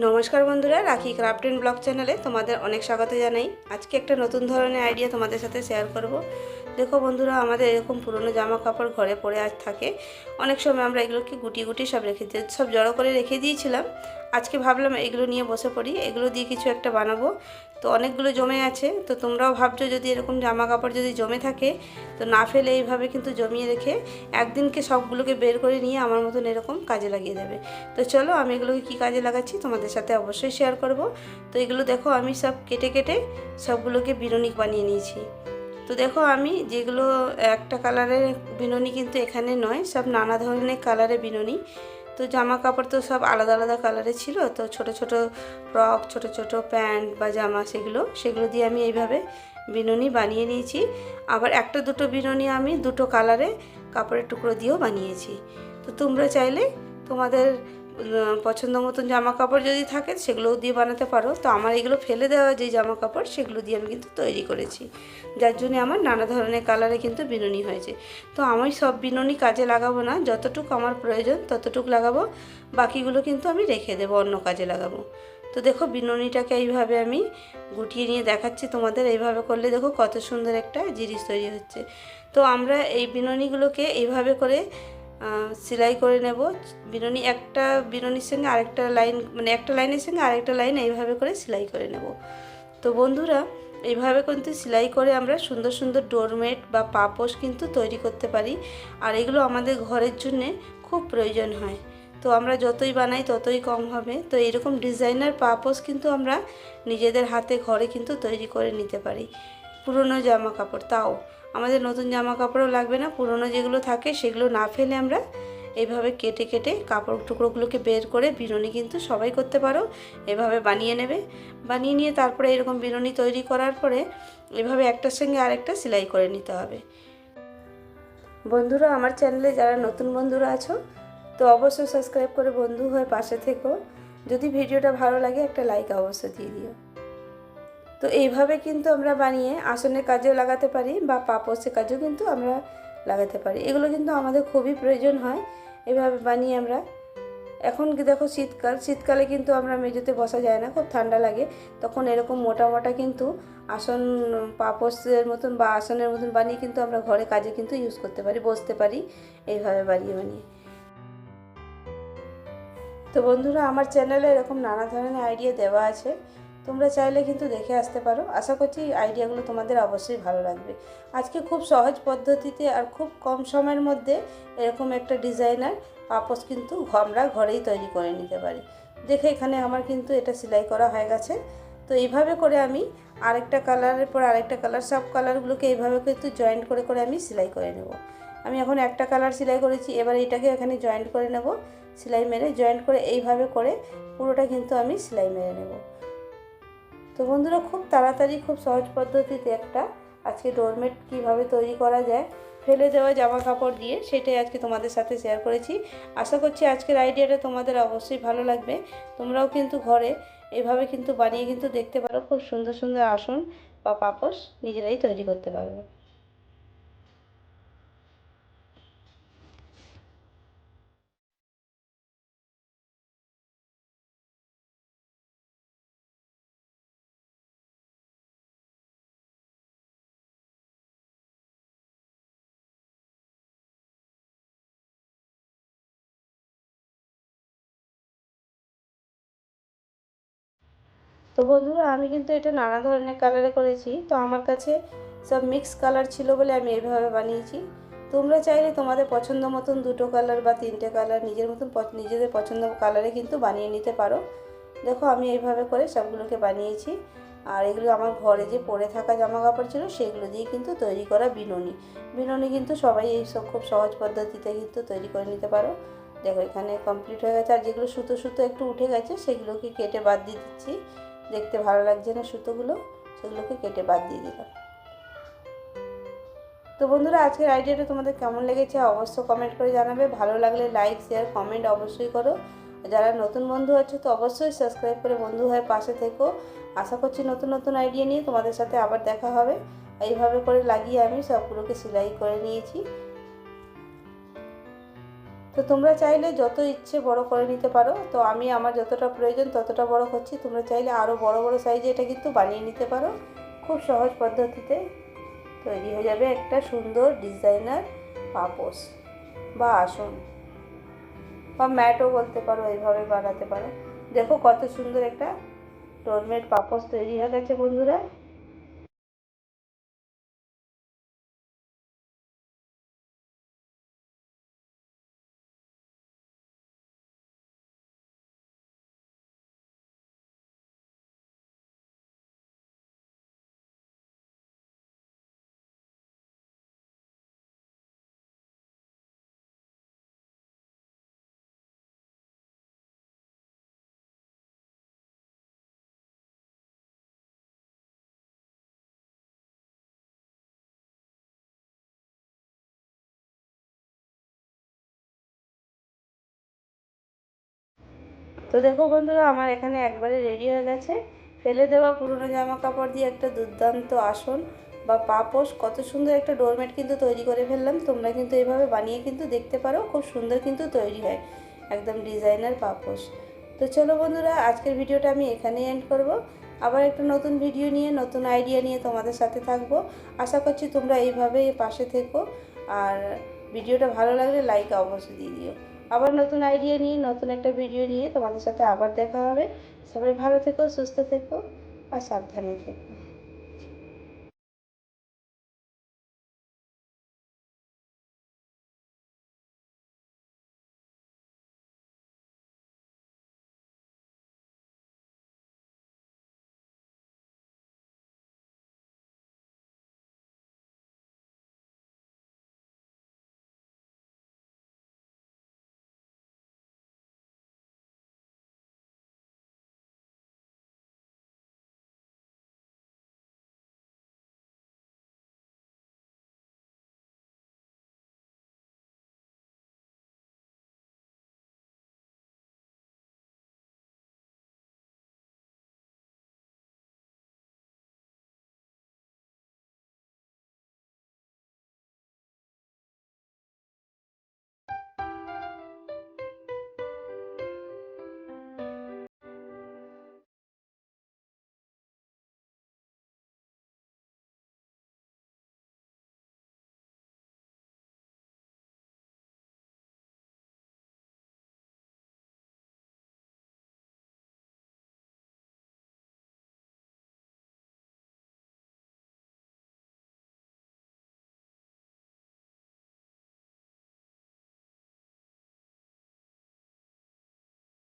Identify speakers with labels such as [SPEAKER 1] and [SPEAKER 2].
[SPEAKER 1] নমস্কার বন্ধুরা, রাখি ক্রাফট অ্যান্ড ব্লগ চ্যানেলে তোমাদের অনেক স্বাগত জানাই। আজকে একটা নতুন ধরনের আইডিয়া তোমাদের সাথে শেয়ার করব। দেখো বন্ধুরা, আমাদের এরকম পুরনো জামা কাপড় ঘরে পরে আজ থাকে। অনেক সময় আমরা এগুলোকে গুটি গুটি সব রেখে দিই সব জড়ো করে রেখে দিয়েছিলাম। আজকে ভাবলাম এগুলো নিয়ে বসে পড়ি। এগুলো দিয়ে কিছু একটা বানাবো। তো অনেকগুলো জমে আছে। তো তোমরাও ভাবছ যদি এরকম জামা কাপড় যদি জমে থাকে, তো না ফেলে এইভাবে কিন্তু জমিয়ে রেখে একদিনকে সবগুলোকে বের করে নিয়ে আমার মতন এরকম কাজে লাগিয়ে দেবে। তো চলো, আমি এগুলোকে কী কাজে লাগাচ্ছি তোমাদের সাথে অবশ্যই শেয়ার করব। তো এগুলো দেখো, আমি সব কেটে কেটে সবগুলোকে বিরনিক বানিয়ে নিয়েছি। তো দেখো আমি যেগুলো একটা কালারের বিনুনি কিন্তু এখানে নয়, সব নানা ধরনের কালারের বিনুনি। তো জামা কাপড় তো সব আলাদা আলাদা কালারের ছিল, তো ছোট ছোট ফ্রক, ছোট ছোট প্যান্ট বা জামা সেগুলো সেগুলো দিয়ে আমি এইভাবে বিনুনি বানিয়ে নিয়েছি। আবার একটা দুটো বিনুনি আমি দুটো কালারে কাপড়ের টুকরো দিয়েও বানিয়েছি। তো তোমরা চাইলে তোমাদের পছন্দ মতন জামা কাপড় যদি থাকে, সেগুলোও দিয়ে বানাতে পারো। তো আমার এগুলো ফেলে দেওয়া যে জামা কাপড় সেগুলো দিয়ে আমি কিন্তু তৈরি করেছি। যার জন্য আমার নানা ধরনের কালারে কিন্তু বিনুনি হয়েছে। তো আমি সব বিনুনি কাজে লাগাবো না। যতটুকু আমার প্রয়োজন, ততটুকু লাগাবো। বাকিগুলো কিন্তু আমি রেখে দেবো, অন্য কাজে লাগাবো। তো দেখো, বিনুনিটাকে এইভাবে আমি গুটিয়ে নিয়ে দেখাচ্ছি তোমাদের। এইভাবে করলে দেখো, কত সুন্দর একটা জিনিস তৈরি হচ্ছে। তো আমরা এই বিনুনিগুলোকে এইভাবে করে সেলাই করে নেব। বিনুনি একটা, বিনুনির সঙ্গে আরেকটা লাইন মানে একটা লাইনের সঙ্গে আরেকটা লাইন এইভাবে করে সেলাই করে নেব। তো বন্ধুরা, এইভাবে কিন্তু সেলাই করে আমরা সুন্দর সুন্দর ডোরমেট বা পাপোশ কিন্তু তৈরি করতে পারি। আর এগুলো আমাদের ঘরের জন্যে খুব প্রয়োজন হয়। তো আমরা যতই বানাই ততই কম হবে। তো এরকম ডিজাইনার পাপোশ কিন্তু আমরা নিজেদের হাতে ঘরে কিন্তু তৈরি করে নিতে পারি। পুরনো জামা কাপড়, তাও। আমাদের নতুন জামা কাপড়ও লাগবে না, পুরনো যেগুলো থাকে সেগুলো না ফেলে আমরা এইভাবে কেটে কেটে কাপড় টুকরোগুলোকে বের করে বিনুনি কিন্তু সবাই করতে পারো, এভাবে বানিয়ে নেবে। বানিয়ে নিয়ে তারপরে এরকম বিনুনি তৈরি করার পরে এভাবে একটার সঙ্গে আরেকটা সেলাই করে নিতে হবে। বন্ধুরা, আমার চ্যানেলে যারা নতুন বন্ধুরা আছো, তো অবশ্যই সাবস্ক্রাইব করে বন্ধু হয়ে পাশে থেকো। যদি ভিডিওটা ভালো লাগে একটা লাইক অবশ্যই দিয়ে দিও। তো এইভাবে কিন্তু আমরা বানিয়ে আসনের কাজেও লাগাতে পারি বা পাপোসের কাজেও কিন্তু আমরা লাগাতে পারি। এগুলো কিন্তু আমাদের খুবই প্রয়োজন হয়। এভাবে বানিয়ে আমরা এখন দেখো শীতকাল, শীতকালে কিন্তু আমরা মেঝেতে বসা যায় না, খুব ঠান্ডা লাগে। তখন এরকম মোটা মোটা কিন্তু আসন পাপোসের মতন বা আসনের মতন বানিয়ে কিন্তু আমরা ঘরে কাজে কিন্তু ইউজ করতে পারি, বসতে পারি। এইভাবে বানিয়ে বানিয়ে। তো বন্ধুরা, আমার চ্যানেলে এরকম নানা ধরনের আইডিয়া দেওয়া আছে। তোমরা চাইলে কিন্তু দেখে আসতে পারো। আশা করছি আইডিয়াগুলো তোমাদের অবশ্যই ভালো লাগবে। আজকে খুব সহজ পদ্ধতিতে আর খুব কম সময়ের মধ্যে এরকম একটা ডিজাইনার পাপোস কিন্তু আমরা ঘরেই তৈরি করে নিতে পারি। দেখে এখানে আমার কিন্তু এটা সেলাই করা হয়ে গেছে। তো এইভাবে করে আমি আরেকটা কালারের পর আরেকটা কালার সব কালারগুলোকে এইভাবে কিন্তু জয়েন্ট করে করে আমি সেলাই করে নেব। আমি এখন একটা কালার সেলাই করেছি, এবার এটাকে এখানে জয়েন্ট করে নেব। সেলাই মেরে জয়েন্ট করে এইভাবে করে পুরোটা কিন্তু আমি সেলাই মেরে নেব। তো বন্ধুরা, খুব তাড়াতাড়ি, খুব সহজ পদ্ধতিতে একটা আজকে ডোরমেট কীভাবে তৈরি করা যায়, ফেলে দেওয়া জামা কাপড় দিয়ে সেটাই আজকে তোমাদের সাথে শেয়ার করেছি। আশা করছি আজকের আইডিয়াটা তোমাদের অবশ্যই ভালো লাগবে। তোমরাও কিন্তু ঘরে এভাবে কিন্তু বানিয়ে কিন্তু দেখতে পারো, খুব সুন্দর সুন্দর আসন বা পাপোশ নিজেরাই তৈরি করতে পারবে। তো বন্ধুরা, আমি কিন্তু এটা নানা ধরনের কালারে করেছি। তো আমার কাছে সব মিক্স কালার ছিল বলে আমি এইভাবে বানিয়েছি। তোমরা চাইলে তোমাদের পছন্দ মতন দুটো কালার বা তিনটে কালার নিজের মতন নিজেদের পছন্দ কালারে কিন্তু বানিয়ে নিতে পারো। দেখো, আমি এইভাবে করে সবগুলোকে বানিয়েছি। আর এগুলো আমার ঘরে যে পরে থাকা জামা কাপড় ছিল, সেগুলো দিয়ে কিন্তু তৈরি করা বিনুনি। বিনুনি কিন্তু সবাই এই সব খুব সহজ পদ্ধতিতে কিন্তু তৈরি করে নিতে পারো। দেখো, এখানে কমপ্লিট হয়ে গেছে। আর যেগুলো সুতো সুতো একটু উঠে গেছে, সেগুলোকে কেটে বাদ দিয়ে দিচ্ছি। দেখতে ভালো লাগছে না সুতোগুলো, সেগুলোকে কেটে বাদ দিয়ে দিলাম। তো বন্ধুরা, আজকের আইডিয়াটা তোমাদের কেমন লেগেছে অবশ্য কমেন্ট করে জানাবে। ভালো লাগলে লাইক শেয়ার কমেন্ট অবশ্যই করো। যারা নতুন বন্ধু আছে তো অবশ্যই সাবস্ক্রাইব করে বন্ধু হয়ে পাশে থেকো। আশা করছি নতুন নতুন আইডিয়া নিয়ে তোমাদের সাথে আবার দেখা হবে। এইভাবে করে লাগিয়ে আমি সবগুলোকে সেলাই করে নিয়েছি। তো তোমরা চাইলে যত ইচ্ছে বড় করে নিতে পারো। তো আমি আমার যতটা প্রয়োজন ততটা বড় করছি। তোমরা চাইলে আরও বড় বড় সাইজে এটা কিন্তু বানিয়ে নিতে পারো। খুব সহজ পদ্ধতিতে তৈরি হয়ে যাবে একটা সুন্দর ডিজাইনার পাপোশ বা আসন বা ম্যাটও বলতে পারো, এইভাবে বানাতে পারো। দেখো কত সুন্দর একটা ডোরমেট পাপোশ তৈরি হয়ে গেছে বন্ধুরা। তো দেখো বন্ধুরা, আমার এখানে একবারে রেডি হয়ে গেছে। ফেলে দেওয়া পুরনো জামা কাপড় দিয়ে একটা দুর্দান্ত আসন বা পাপোশ কত সুন্দর একটা ডোরমেট কিন্তু তৈরি করে ফেললাম। তোমরা কিন্তু এইভাবে বানিয়ে কিন্তু দেখতে পারো, খুব সুন্দর কিন্তু তৈরি হয়। একদম ডিজাইনার পাপোশ তো চলো বন্ধুরা, আজকের ভিডিওটা আমি এখানেই এন্ড করব। আবার একটা নতুন ভিডিও নিয়ে, নতুন আইডিয়া নিয়ে তোমাদের সাথে থাকব। আশা করছি তোমরা এইভাবেই পাশে থেকো। আর ভিডিওটা ভালো লাগলে লাইক অবশ্যই দিয়ে দিও। আবার নতুন আইডিয়া নিয়ে, নতুন একটা ভিডিও নিয়ে তোমাদের সাথে আবার দেখা হবে। সবাই ভালো থেকো, সুস্থ থেকো, আর সাবধানে থেকো।